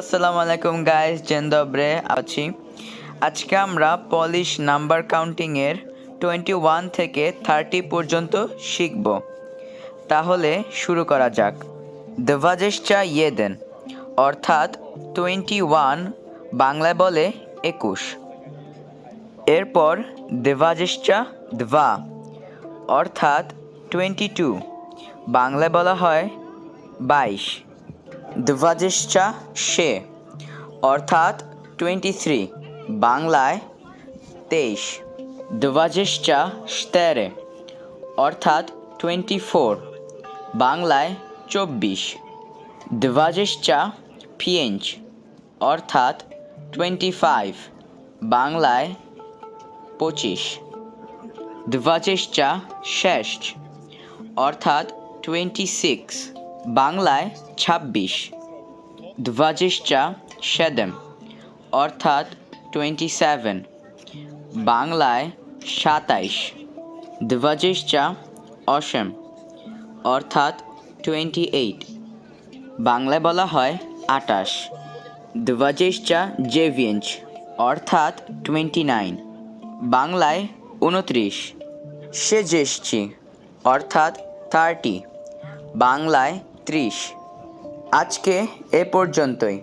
আসসালামু আলাইকুম গাইস জেন্দব্রে আছি। আজকে আমরা পলিশ নাম্বার কাউন্টিংয়ের টোয়েন্টি ওয়ান থেকে থার্টি পর্যন্ত শিখব। তাহলে শুরু করা যাক। দেভাজেশচা ইয়েদেন অর্থাৎ টোয়েন্টি ওয়ান বাংলায় বলে একুশ। এরপর দেভাজেশচা দ্বা। অর্থাৎ টোয়েন্টি টু বাংলায় বলা হয় বাইশ। দ্বাদশচা সে, অর্থাৎ টোয়েন্টি থ্রি বাংলায় তেইশ। দ্বাদশচা স্তেরে, অর্থাৎ টোয়েন্টি ফোর বাংলায় চব্বিশ। দ্বাদশচা ফিয়েঞ্চ অর্থাৎ টোয়েন্টি ফাইভ বাংলায় পঁচিশ। দ্বাদশচা ষষ্ঠ অর্থাৎ টোয়েন্টি সিক্স বাংলায় ছাব্বিশ দ্বাদশচা সেদম, অর্থাৎ টোয়েন্টি সেভেন বাংলায় সাতাইশ দ্বাদশচা অসম, অর্থাৎ টোয়েন্টি এইট বাংলায় বলা হয় আটাশ দ্বাদশচা জেভিয়েঞ্চ, অর্থাৎ টোয়েন্টি নাইন বাংলায় উনত্রিশ সেজেসছি অর্থাৎ থার্টি বাংলায় ত্রিশ। আজকে এ পর্যন্তই।